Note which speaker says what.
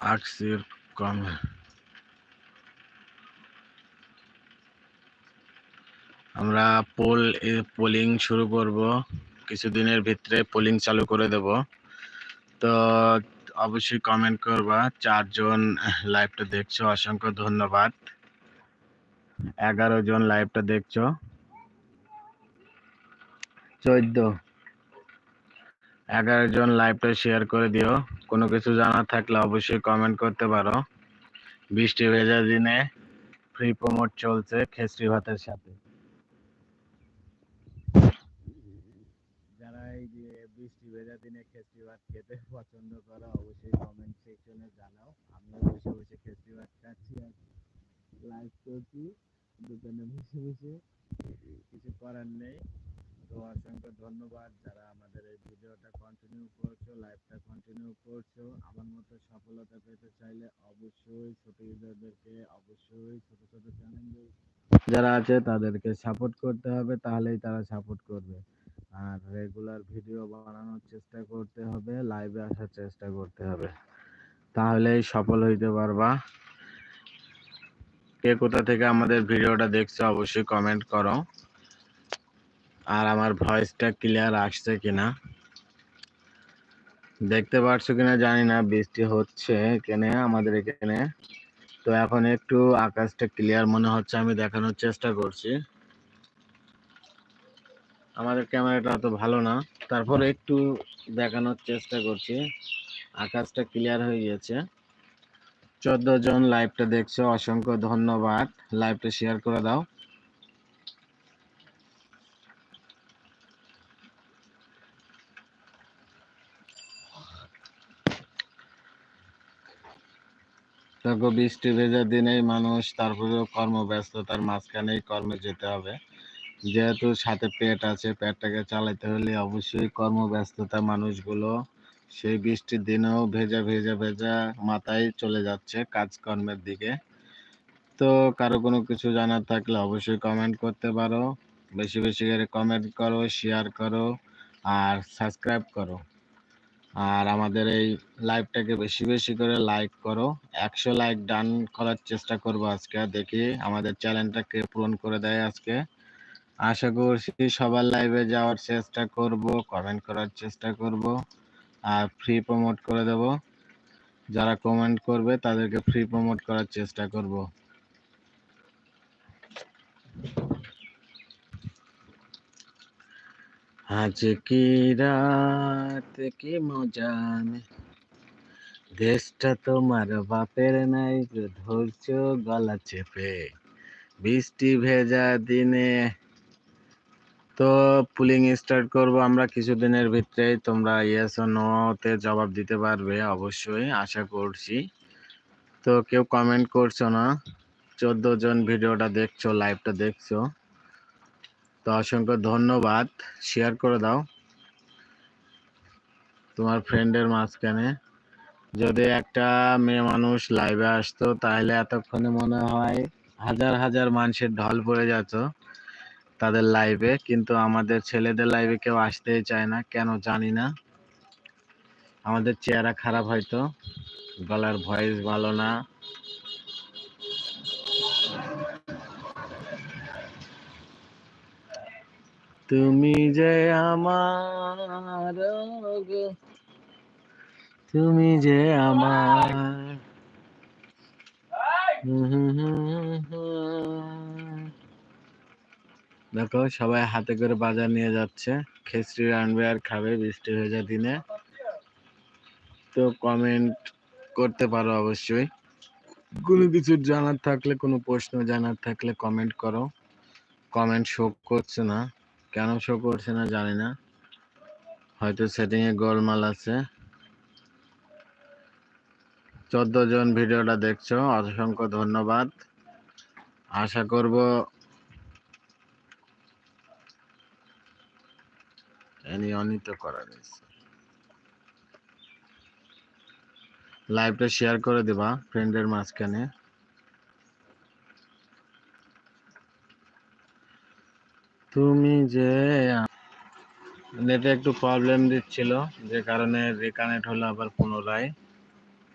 Speaker 1: আক্সির কম আমরা pole polling শুরু করব। কিছুদিনের ভিতরে পোলিং চালু করে দেব। তো অবশ্যই কমেন্ট করবা। চারজন লাইভটা দেখছ, অসংখ্য ধন্যবাদ। এগারো জন লাইভটা দেখছ। চোদ্দ। এগারো জন লাইভটা শেয়ার করে দিও। কোনো কিছু জানা থাকলে অবশ্যই কমেন্ট করতে পারো। বৃষ্টি ভেজা দিনে ফ্রি প্রমোট চলছে খেসরি ভাতের সাথে। যারা এই যে বৃষ্টি ভেজা দিনে খেসরি ভাত খেতে পছন্দ করো, অবশ্যই কমেন্ট সেকশনে জানাও। আমিও বসে বসে খেসরি ভাত খাচ্ছি লাইভ করছি। দোকানে বসে বসে। কিছু করার নেই। তো অসংখ্য ধন্যবাদ যারা আমাদের এই কন্টিনিউ করছ লাইভটা কন্টিনিউ করছ, আমার মতো সফলতা পেতে চাইলে অবশ্যই ছোট ইউজারদেরকে অবশ্যই ছোট ছোট চ্যানেল যারা আছে তাদেরকে সাপোর্ট করতে হবে, তাহলেই তারা সাপোর্ট করবে। আর রেগুলার ভিডিও বানানোর চেষ্টা করতে হবে লাইভে আসার চেষ্টা করতে হবে। তাহলেই সফল হইতে পারবা। কে কোথা থেকে আমাদের ভিডিওটা দেখছ অবশ্যই কমেন্ট করো। আর আমার ভয়েসটা ক্লিয়ার আসছে কিনা? দেখতে পারছ কিনা জানি না, বৃষ্টি হচ্ছে এখানে আমাদের এখানে। তো এখন একটু আকাশটা ক্লিয়ার মনে হচ্ছে, আমি দেখানোর চেষ্টা করছি। আমাদের ক্যামেরাটা অত ভালো না, তারপর একটু দেখানোর চেষ্টা করছি। আকাশটা ক্লিয়ার হয়ে গেছে চোদ্দ জন লাইভটা দেখছ, অসংখ্য ধন্যবাদ। লাইভটা শেয়ার করে দাও। দেখো বৃষ্টি ভেজার দিনেই মানুষ তারপরেও কর্মব্যস্ততার মাঝখানেই কর্মে যেতে হবে। যেহেতু সাথে পেট আছে, পেটটাকে চালাতে হলে অবশ্যই কর্মব্যস্ততা মানুষগুলো সেই বৃষ্টির দিনেও ভেজা ভেজা ভেজা মাথায় চলে যাচ্ছে কাজকর্মের দিকে। তো কারও কোনো কিছু জানার থাকলে অবশ্যই কমেন্ট করতে পারো। বেশি বেশি করে কমেন্ট করো শেয়ার করো, আর সাবস্ক্রাইব করো। আর আমাদের এই লাইভটাকে বেশি বেশি করে লাইক করো। একশো লাইক ডান করার চেষ্টা করব আজকে, দেখি আমাদের চ্যানেলটাকে পূরণ করে দেয় আজকে। আশা করছি সবার লাইভে যাওয়ার চেষ্টা করব কমেন্ট করার চেষ্টা করব, আর ফ্রি প্রমোট করে দেব। যারা কমেন্ট করবে, তাদেরকে ফ্রি প্রমোট করার চেষ্টা করব। আজ কি রাত? কি মজা দেশটা তোমার বাপের নাই ধৈর্য গলা চেপে। বৃষ্টি ভেজা দিনে তো পুলিং স্টার্ট করব আমরা। কিছুদিনের ভিতরেই তোমরা ইয়েস ও নোতে জবাব দিতে পারবে অবশ্যই, আশা করছি। তো কেউ কমেন্ট করছ না? চোদ্দ জন ভিডিওটা দেখছ লাইভটা দেখছ। তো অসংখ্য ধন্যবাদ। শেয়ার করে দাও তোমার ফ্রেন্ডের মাঝখানে। যদি একটা মেয়ে মানুষ লাইভে আসতো, তাহলে এতক্ষণে মনে হয় হাজার হাজার মানুষের ঢল পড়ে যেত তাদের লাইভে কিন্তু আমাদের ছেলেদের লাইভে কেউ আসতেই চায় না, কেন জানি না। আমাদের চেহারা খারাপ হয়তো, গলার ভয়েস ভালো না। তুমি যে আমার তুমি যে আমার দেখো, সবাই হাতে করে বাজার নিয়ে যাচ্ছে। খেসরি আনবে আর খাবে, বৃষ্টি হয়ে যায় দিনে। তো কমেন্ট করতে পারো অবশ্যই। কোনো কিছু জানার থাকলে, কোনো প্রশ্ন জানার থাকলে কমেন্ট করো। কমেন্ট শো করছে না। কেন শো করছে না জানি না। হয়তো সেটিং এ গোলমাল আছে। চোদ্দ জন ভিডিওটা দেখছ, অসংখ্য ধন্যবাদ। আশা করব অনিত করা রয়েছে লাইভটা শেয়ার করে দিবা ফ্রেন্ডের মাঝখানে। তুমি যে নেটে একটু প্রবলেম দিচ্ছিল যে কারণে রিকানেক্ট হলো আবার পুনরায়।